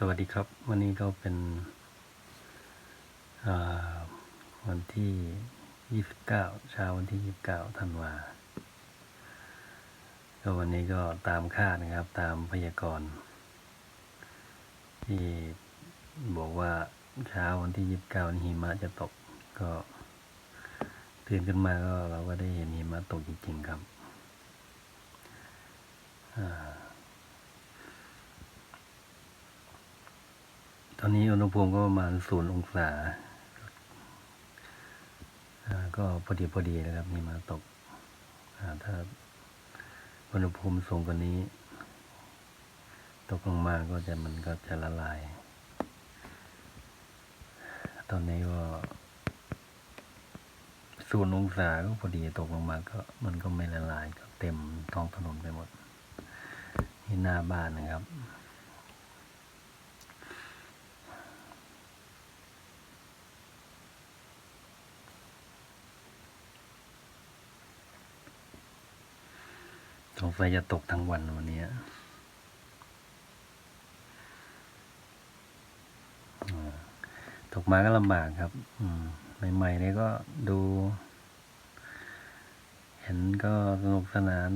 สวัสดีครับ วันนี้ก็เป็นวันที่ 29เช้าวันที่ 29ธันวาก็วันนี้ก็ตามคาดนะครับ ตามพยากรณ์ที่บอกว่าเช้าวันที่ 29นี่หิมะจะตกก็ตื่นขึ้นมาก็เราก็ได้เห็นหิมะตกจริงๆครับอ่า อนนี้อุณหภูมิก็ประมาณศูนย์องศาก็พอดีพอดีนะครับมีมาตกถ้าอุณหภูมิสูงกว่านี้ ตกลงมาก็จะมันก็จะละลาย ตอนนี้ก็ศูนย์องศาก็พอดีตกลงมาก็มันก็ไม่ละลายก็เต็มท้องถนนไปหมดนี่หน้าบ้านนะครับ สงสัยจะตกทั้งวันวันนี้ตกมาก็ลำบากครับใหม่ๆนี่ก็ดู เห็นก็สนุกสนาน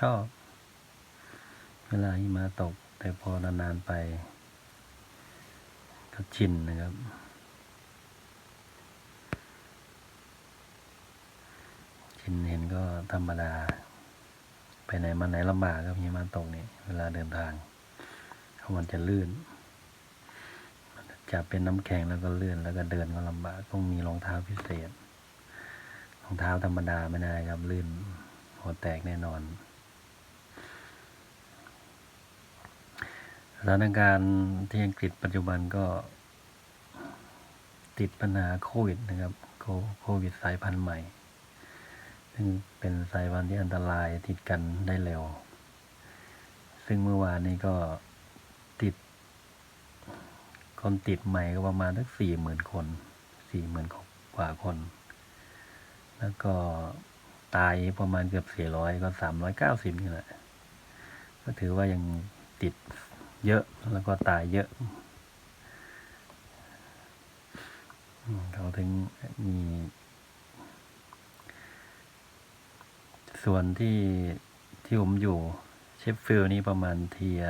ชอบ เวลาหิมะตก แต่พอนานๆไป ก็ชินนะครับชินเห็นก็ธรรมดา ไปไหนมาไหนลำบากครับหิมะตกนี่เวลาเดินทางเพราะมันจะลื่นจับเป็นน้ำแข็งแล้วก็ลื่นแล้วก็เดินก็ลำบากต้องมีรองเท้าพิเศษรองเท้าธรรมดาไม่ได้ครับลื่นหัวแตกแน่นอนสถานการณ์ที่อังกฤษปัจจุบันก็ ติดปัญหาโควิดนะครับโควิดสายพันธุ์ใหม่ ซึ่งเป็นสายพันที่อันตรายติดกันได้เร็ว ซึ่งเมื่อวานนี้ก็ติด คนติดใหม่ก็ประมาณสักสี่หมื่นคนสี่หมื่นกว่าคน แล้วก็ตายประมาณเกือบสี่ร้อยก็สามร้อยเก้าสิบนี่แหละ ก็ถือว่ายังติดเยอะแล้วก็ตายเยอะเขาถึงมี ส่วนที่ที่ผมอยู่เชฟฟิลด์นี่ประมาณเทีย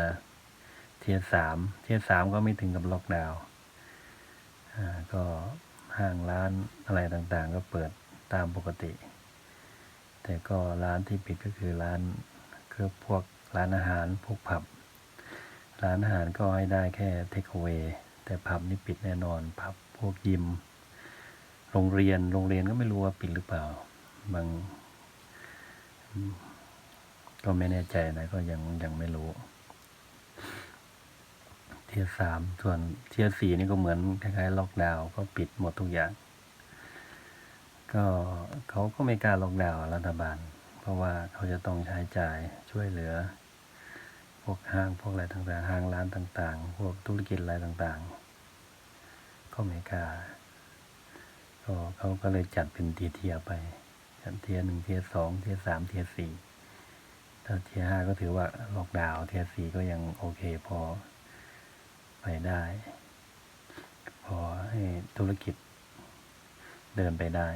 เทียสามเทียสามก็ไม่ถึงกับล็อกดาวน์อ่าก็ห้างร้านอะไรต่างๆ ก็เปิดตามปกติ แต่ก็ร้านที่ปิดก็คือร้านคือพวกร้านอาหารพวกผับ ร้านอาหารก็ให้ได้แค่เทคเวแต่ผับนี่ปิดแน่นอนผับพวกยิม โรงเรียนโรงเรียนก็ไม่รู้ว่าปิดหรือเปล่า บาง ก็ไม่แน่ใจนะ ก็ยังยังไม่รู้ เทียสามส่วนเทียสี่นี่ก็เหมือนคล้ายๆล็อกดาวน์ก็ปิดหมดทุกอย่าง ก็เขาก็ไม่กล้าล็อกดาวน์รัฐบาล เพราะว่าเขาจะต้องใช้จ่ายช่วยเหลือ พวกห้างพวกอะไรต่างๆห้างร้านต่าง ๆ พวกธุรกิจอะไรต่างๆ ก็ไม่กล้าก็เขาก็เลยจัดเป็นเทียไป ชั้นเทียหนึ่งเทียสองเทียสามเทียสี่ถ้าเทียห้าก็ถือว่าล็อกดาวน์เทียสี่ก็ยังโอเคพอไปได้ พอให้ธุรกิจเดินไปได้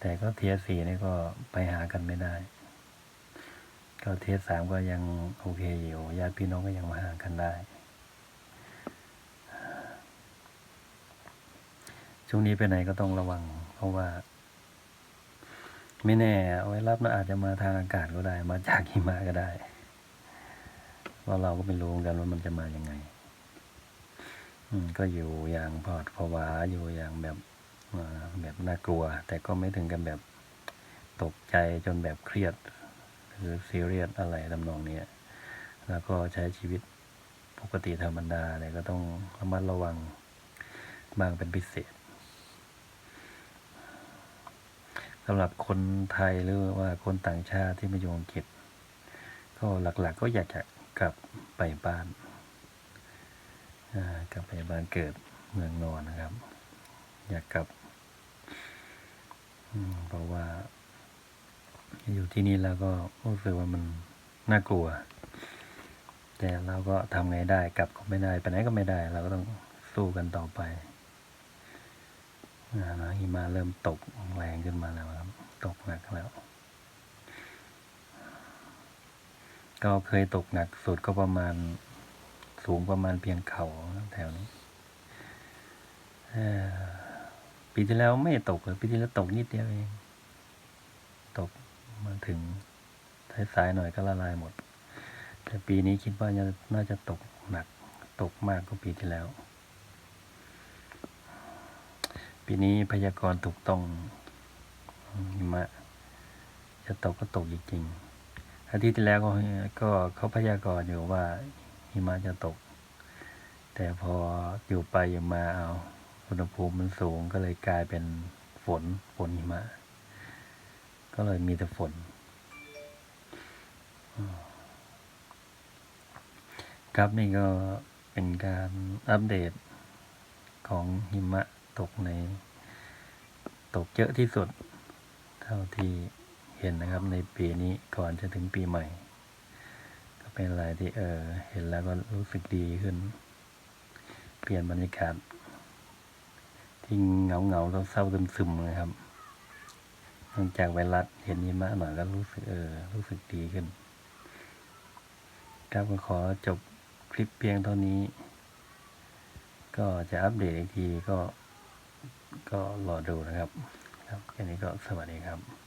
แต่ก็เทียสี่นี่ก็ไปหากันไม่ได้ ก็เทียสามก็ยังโอเคอยู่ญาติพี่น้องก็ยังมาหากันได้ช่วงนี้ไปไหนก็ต้องระวัง เพราะว่า ไม่แน่ไว้รับนอาจจะมาทางอากาศก็ได้ มาจากหิมะก็ได้เพราะเราก็ไม่รู้กันว่ามันจะมาอย่างไง อืม ก็อยู่อย่างพอดผวาอยู่อย่างแบบแบบน่ากลัว แต่ก็ไม่ถึงกับแบบตกใจจนแบบเครียด หรือซีเรียสอะไรทำนองเนี้ยแล้วก็ใช้ชีวิตปกติธรรมดาเลยก็ต้องระมัดระวังบ้างเป็นพิเศษ สำหรับคนไทยหรือว่าคนต่างชาติที่มาอยู่อังกฤษ ก็หลักๆก็อยากจะกลับไปบ้านกลับไปบ้านเกิดเมืองนอนนะครับ อยากกลับเพราะว่า อยู่ที่นี่แล้วก็รู้สึกว่ามันน่ากลัว แต่เราก็ทำไงได้กลับก็ไม่ได้ไปไหนก็ไม่ได้ เราก็ต้องสู้กันต่อไป นะหิมะเริ่มตกแรงขึ้นมาแล้วครับ ตกหนักแล้ว ก็เคยตกหนักสุดก็ประมาณสูงประมาณเพียงเข่าแถวนี้ปีที่แล้วไม่ตกเลยปีที่แล้วตกนิดเดียวเอง ตกมาถึงสายๆหน่อยก็ละลายหมด แต่ปีนี้คิดว่าจะน่าจะตกหนัก ตกมากกว่าปีที่แล้ว ปีนี้พยากรณ์ถูกต้องหิมะจะตกก็ตกจริงๆอาทิตย์ที่แล้วก็ก็เขาพยากรณ์อยู่ว่าหิมะจะตก แต่พออยู่ไปอยู่มาเอาอุณหภูมิมันสูงก็เลยกลายเป็นฝนฝนหิมะ ก็เลยมีแต่ฝนครับนี่ก็เป็นการอัปเดตของหิมะ ตกใน ตกเยอะที่สุด เท่าที่เห็นนะครับในปีนี้ก่อนจะถึงปีใหม่ ก็เป็นอะไรที่เออเห็นแล้วก็รู้สึกดีขึ้น เปลี่ยนบรรยากาศที่เหงาเงาๆเศร้าๆซึมเลยครับหลังจากไวรัสเห็นหิมะหน่อยก็รู้สึกเออ รู้สึกดีขึ้น ครับก็ขอจบคลิปเพียงเท่านี้ ก็จะอัปเดตอีกทีก็ ก็รอดูนะครับ ครับแค่นี้ก็สวัสดีครับ